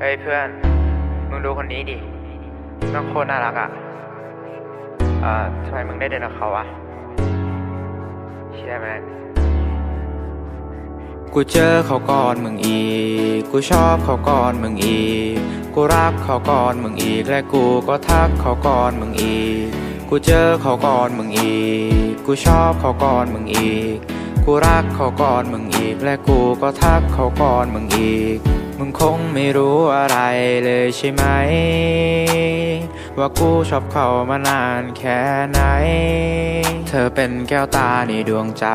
เฮ้ยเพื่อน มึงดูคนนี้ดิน้องโคตรน่ารักอะ เอ่อทำไมมึงได้เดินกับเขาวะเชื่อไหมกูเจอเขาก่อนมึงอีก กูชอบเขาก่อนมึงอีก กูรักเขาก่อนมึงอีก และกูก็ทักเขาก่อนมึงอีก กูเจอเขาก่อนมึงอีก กูชอบเขาก่อนมึงอีก กูรักเขาก่อนมึงอีก และกูก็ทักเขาก่อนมึงอีก มึงคงไม่รู้อะไรเลยใช่ไหม ว่ากูชอบเขามานานแค่ไหน เธอเป็นแก้วตาในดวงใจ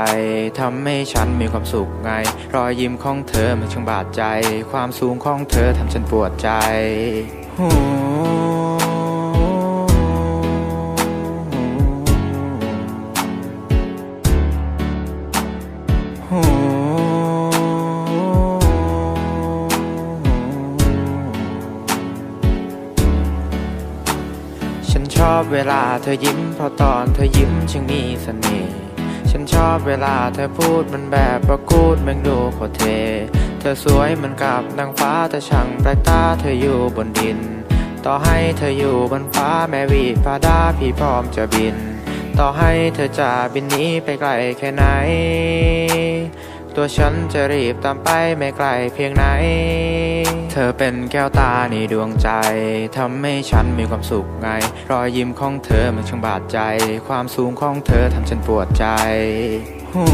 ทำให้ฉันมีความสุขไง รอยยิ้มของเธอมันช่างบาดใจ ความสูงของเธอทำฉันปวดใจ ฉันชอบเวลาเธอยิ้มเพราะตอนเธอยิ้มช่างมีเสน่ห์ ฉันชอบเวลาเธอพูดมันแบบประกูดแมงดูโคเท เธอสวยเหมือนกับนางฟ้าแต่ช่างแปลกตาเธออยู่บนดิน ต่อให้เธออยู่บนฟ้าแม้วีฟ้าดาพี่พร้อมจะบิน ต่อให้เธอจะบินหนี้ไปไกลแค่ไหน ตัวฉันจะรีบตามไปไม่ไกลเพียงไหน เธอเป็นแก้วตาในดวงใจ ทำให้ฉันมีความสุขไง รอยยิ้มของเธอมันช่างบาดใจ ความสูงของเธอทำฉันปวดใจหู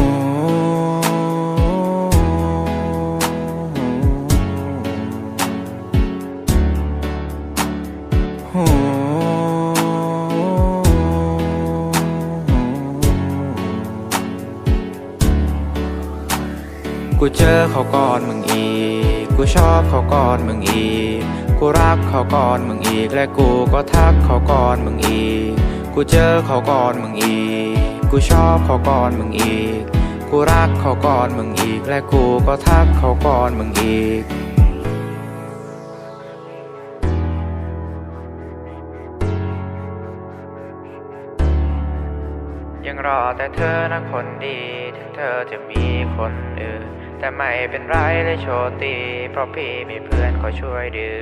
กูเจอเขาก่อนมึงอีก กูชอบเขาก่อนมึงอีก กูรักเขาก่อนมึงอีก และกูก็ทักเขาก่อนมึงอีก กูเจอเขาก่อนมึงอีก กูชอบเขาก่อนมึงอีก กูรักเขาก่อนมึงอีก และกูก็ทักเขาก่อนมึงอีก ยังรอแต่เธอนะคนดี ถึงเธอจะมีคนอื่น แต่ไม่เป็นไรเลยโชติเพราะพี่มีเพื่อนคอยช่วยดื้อ